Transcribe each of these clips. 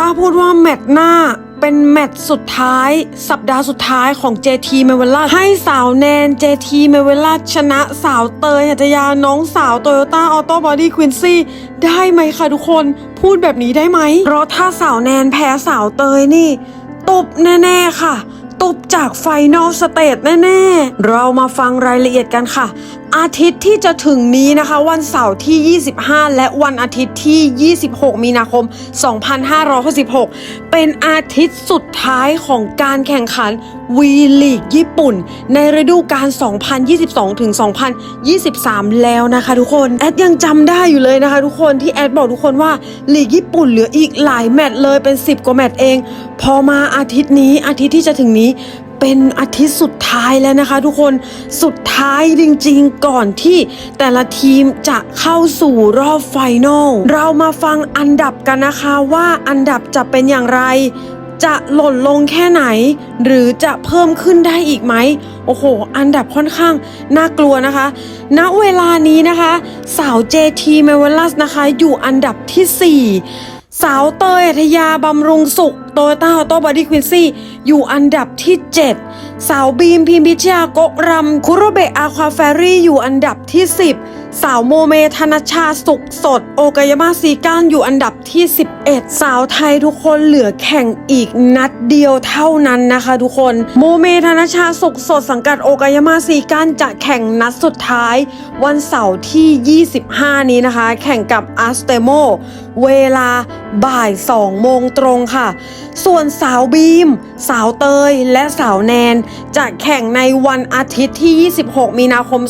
ถ้าพูดว่าแมตช์หน้าเป็นแมตช์สุดท้าย สัปดาห์สุดท้ายของ JT m e w e l a ให้สาวแนน JT m e w e l a ชนะสาวเตยหัตยาน้องสาว Toyota Auto Body Quincy ได้ไหมคะทุกคนพูดแบบนี้ได้ไหม เพราะถ้าสาวแนนแพ้สาวเตยนี่ตบแน่ๆค่ะตบจากไฟนอลสเตจแน่ ๆ เรามาฟังรายละเอียดกันค่ะอาทิตย์ที่จะถึงนี้นะคะ วันเสาร์ที่ 25 และวันอาทิตย์ที่ 26 มีนาคม 2566 เป็นอาทิตย์สุดท้ายของการแข่งขันวีลีกญี่ปุ่น ในฤดูกาล 2022 ถึง 2023 แล้วนะคะทุกคน แอดยังจำได้อยู่เลยนะคะทุกคนที่แอดบอกทุกคนว่าลีกญี่ปุ่นเหลืออีกหลายแมตช์เลยเป็น 10 กว่าแมตช์เอง พอมาอาทิตย์นี้อาทิตย์ที่จะถึงนี้ เป็นอาทิตย์สุดท้ายแล้วนะคะ ทุกคนสุดท้ายจริงๆ ก่อนที่แต่ละทีมจะเข้าสู่รอบไฟนอลเรามาฟังอันดับกันนะคะว่าอันดับจะเป็นอย่างไร จะหล่นลงแค่ไหน หรือจะเพิ่มขึ้นได้อีกไหมโอ้โห อันดับค่อนข้างน่ากลัวนะคะ ณ เวลานี้นะคะ สาว JT m e w e l a s นะคะ อยู่อันดับที่ 4 สาวเตยอัธยาบำรุงสุขโตโยต้าออโต้บอดี้ควินซี่อยู่อันดับที่ 7 สาวบีมพิมพิชยาโกะรำคุโรเบะอาควาแฟรี่อยู่อันดับที่ 10 สาวโมเมธนชชาสุขสด โอกายามาซีก้านอยู่อันดับที่ 11 สาวไทยทุกคนเหลือแข่งอีกนัดเดียวเท่านั้นนะคะทุกคน โมเมธนชชาสุขสดสังกัดโอกายามาซีก้านจะแข่งนัดสุดท้าย วันเสาร์ที่ 25 นี้นะคะ แข่งกับอาสเตโม เวลาบ่าย2โมงตรงค่ะ ส่วนสาวบีม สาวเตย และสาวแนน จะแข่งในวันอาทิตย์ที่ 26 มีนาคม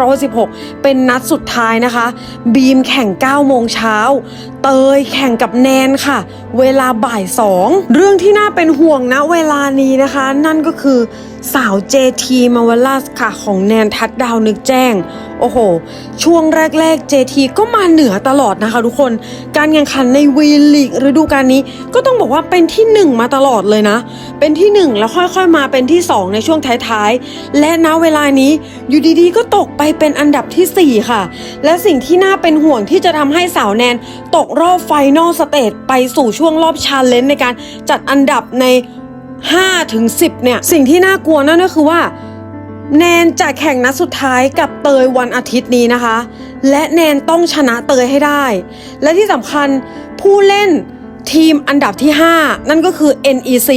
2566 เป็นนัดสุดท้ายนะคะ บีมแข่ง 9 โมงเช้า เตยแข่งกับแนนค่ะ เวลาบ่าย2เรื่องที่น่าเป็นห่วงนะเวลานี้นะคะ นั่นก็คือ สาว JT มาวลัสค่ะของแนนทัดดาวนึกแจ้ง โอ้โห ช่วงแรกๆ JT ก็มาเหนือตลอดนะคะทุกคน การแข่งขันในวีลีกฤดูกาลนี้ก็ต้องบอกว่าเป็นที่1มาตลอดเลยนะ เป็นที่1แล้วค่อยๆมาเป็นที่2ในช่วงท้ายๆ และณเวลานี้อยู่ดีๆ ก็ตกไปเป็นอันดับทีสี่ 4 ค่ะ และสิ่งที่น่าเป็นห่วงที่จะทำให้สาวแนนตกรอบไฟนอลสเตจไปสู่ช่วงรอบชาเลนจ์ในการจัดอันดับใน 5ถึง10เนี่ยสิ่งที่น่ากลัวนั่นก็คือว่า แนนจะแข่งนัดสุดท้ายกับเตยวันอาทิตย์นี้นะคะ และแนนต้องชนะเตยให้ได้ และที่สำคัญผู้เล่นทีมอันดับที่ 5 นั่นก็คือ NEC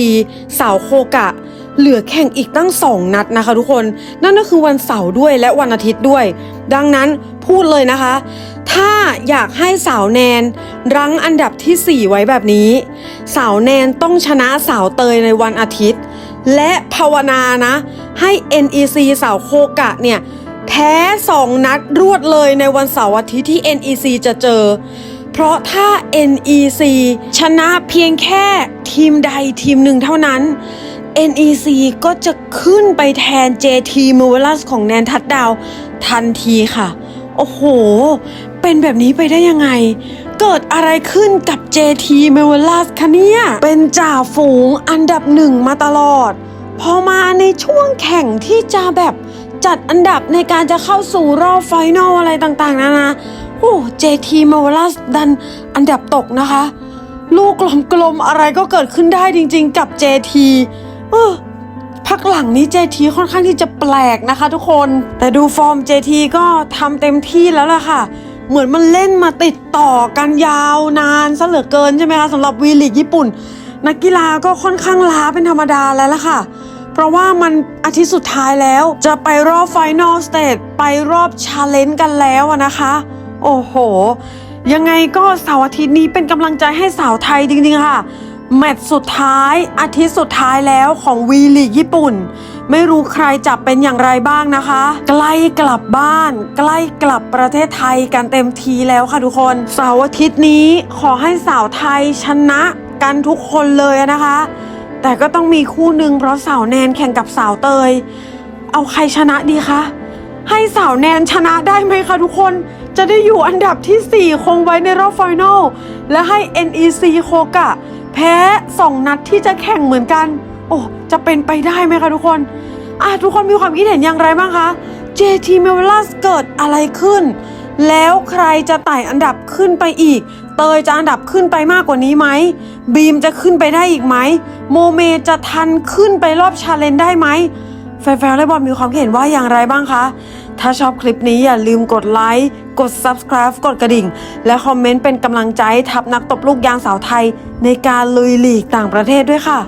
สาวโคกะ เหลือแข่งอีกตั้ง 2 นัดนะคะทุกคน นั่นก็คือวันเสาร์ด้วยและวันอาทิตย์ด้วย ดังนั้นพูดเลยนะคะ ถ้าอยากให้สาวแนน รั้งอันดับทีสี่4 ไว้แบบนี้ สาวแนนต้องชนะสาวเตยในวันอาทิตย์ และภาวนานะ ให้ NEC สาวโคกะเนี่ย แพ้2นัดรวดเลยในวันเสาร์อาทิตย์ที่ NEC จะเจอ เพราะถ้า NEC ชนะเพียงแค่ทีมใดทีมหนึ่งเท่านั้น NEC ก็จะขึ้นไปแทน JT m o v e l a s ของแนนทัดดาวทันทีค่ะ โอ้โห เป็นแบบนี้ไปได้ยังไง เกิดอะไรขึ้นกับ JT m e w e l a s คะเนี่ย เป็นจ่าฝูงอันดับหนึ่งมาตลอด พอมาในช่วงแข่งที่จะแบบจัดอันดับในการจะเข้าสู่รอบไฟนอลอะไรต่างๆนานาโอ้ JT m e w e l a s ดันอันดับตกนะคะ ลูกกลมๆอะไรก็เกิดขึ้นได้จริงๆ กับ JT เออพักหลังนี้ JT ค่อนข้างที่จะแปลกนะคะทุกคน แต่ดูฟอร์ม JT ก็ทำเต็มที่แล้วล่ะค่ะ เหมือนมันเล่นมาติดต่อกันยาวนานซะเหลือเกินใช่ไหมคะสำหรับวีลีกญี่ปุ่น นักกีฬาก็ค่อนข้างล้าเป็นธรรมดาแล้วล่ะค่ะ เพราะว่ามันอาทิตย์สุดท้ายแล้วจะไปรอบไฟนอลสเตจไปรอบชาเลนจ์กันแล้วนะคะ โอ้โห ยังไงก็เสาร์อาทิตย์นี้เป็นกำลังใจให้สาวไทยจริงๆค่ะ แมตช์สุดท้ายอาทิตย์สุดท้ายแล้วของวีลีกญี่ปุ่น ไม่รู้ใครจะเป็นอย่างไรบ้างนะคะ ใกล้กลับบ้าน ใกล้กลับประเทศไทยกันเต็มทีแล้วค่ะทุกคนเสาร์อาทิตย์นี้ขอให้สาวไทยชนะกันทุกคนเลยนะคะ แต่ก็ต้องมีคู่หนึ่งเพราะสาวแนนแข่งกับสาวเตย เอาใครชนะดีคะให้สาวแนนชนะได้ไหมคะทุกคนจะได้อยู่อันดับทีสี่4 คงไว้ในรอบไฟนอลและให้ NEC โคกะ แพ้2นัดที่จะแข่งเหมือนกัน โอ้จะเป็นไปได้ไหมคะทุกคนอะทุกคนมีความคิดเห็นอย่างไรบ้างคะ JT m e l a s เกิดอะไรขึ้น แล้วใครจะไต่อันดับขึ้นไปอีก เตยจะอันดับขึ้นไปมากกว่านี้ไหม บีมจะขึ้นไปได้อีกไหม โมเมจะทันขึ้นไปรอบชาเลนจ์ได้ไหมแฟนๆวอลเลย์บอลมีความเห็นว่าอย่างไรบ้างคะ ถ้าชอบคลิปนี้อย่าลืมกดไลค์ กด Subscribe กดกระดิ่ง และคอมเมนต์เป็นกำลังใจให้ทับนักตบลูกยางสาวไทย ในการลุยลีกต่างประเทศด้วยค่ะ